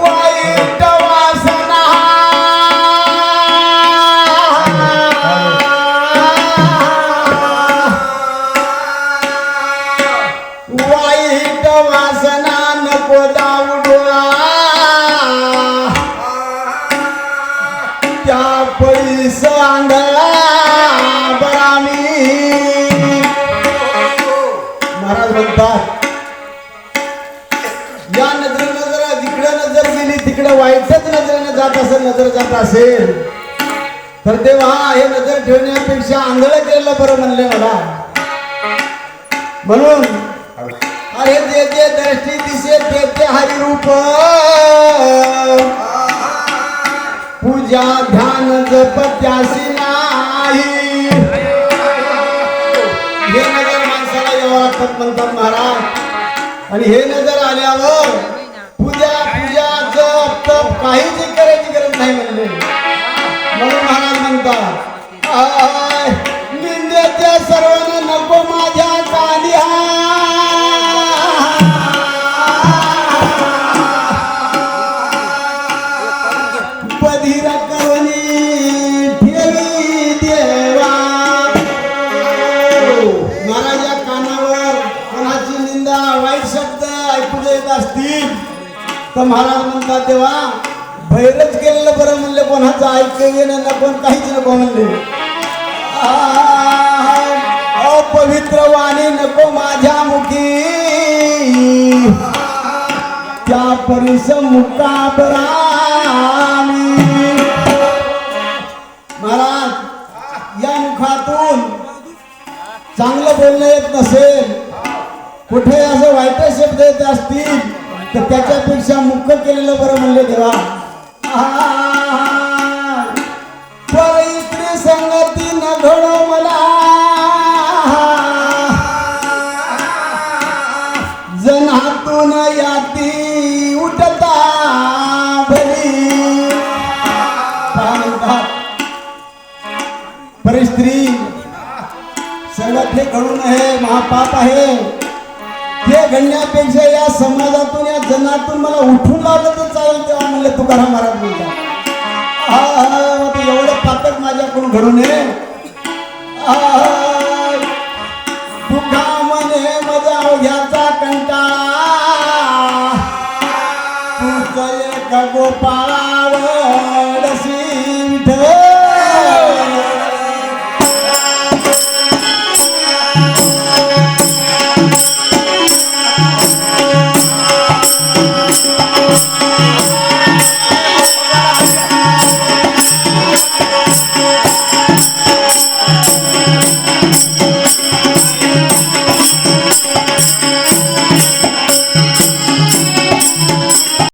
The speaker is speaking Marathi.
वाईट वासना वाईट पैसा आंधळा बरामी महाराज म्हणतात या नजरेनं जरा जिकडे नजर गेली तिकडे वाईटच नजरेने जात असेल नजर जात असेल. तर तेव्हा हे नजर ठेवण्यापेक्षा आंधळ केलेलं बरं म्हणले मला. म्हणून अरे जे जे जप त्याशी नाही. हे नजर माणसाला यावं लागतात म्हणतात महाराज. आणि हे नजर आल्यावर पूजा पूजा जप तप काहीच शब्द ऐकू येत असतील तर महाराज म्हणतात तेव्हा भैरच केलेलं बरं म्हणले कोणाचं ऐकू येणं नको आणि काहीच नको म्हणले. अपवित्र वाणी नको माझ्या मुखी. त्या परिस मुकाबरामी महाराज या मुखातून चांगलं बोलणं येत नसेल कुठे असं वाईट शब्द येत असतील तर त्याच्यापेक्षा मुख केलेलं बरं म्हणले देवा. आहा. इकडे संगती न घडो मला. जनातून याती उठता बरी परिस्त्री सर्वात हे घडू नये महापाप आहे. हे घडण्यापेक्षा या समाजातून या जनातून मला उठून लावलं तर चालेल तेव्हा म्हणलं तुकाराम महाराज बोलला हा, हा, एवढं पातक माझ्याकडून घडू नये. तुका म्हणे माझ्या अवघ्याचा कंटाळा. तूच एक गोपाळावर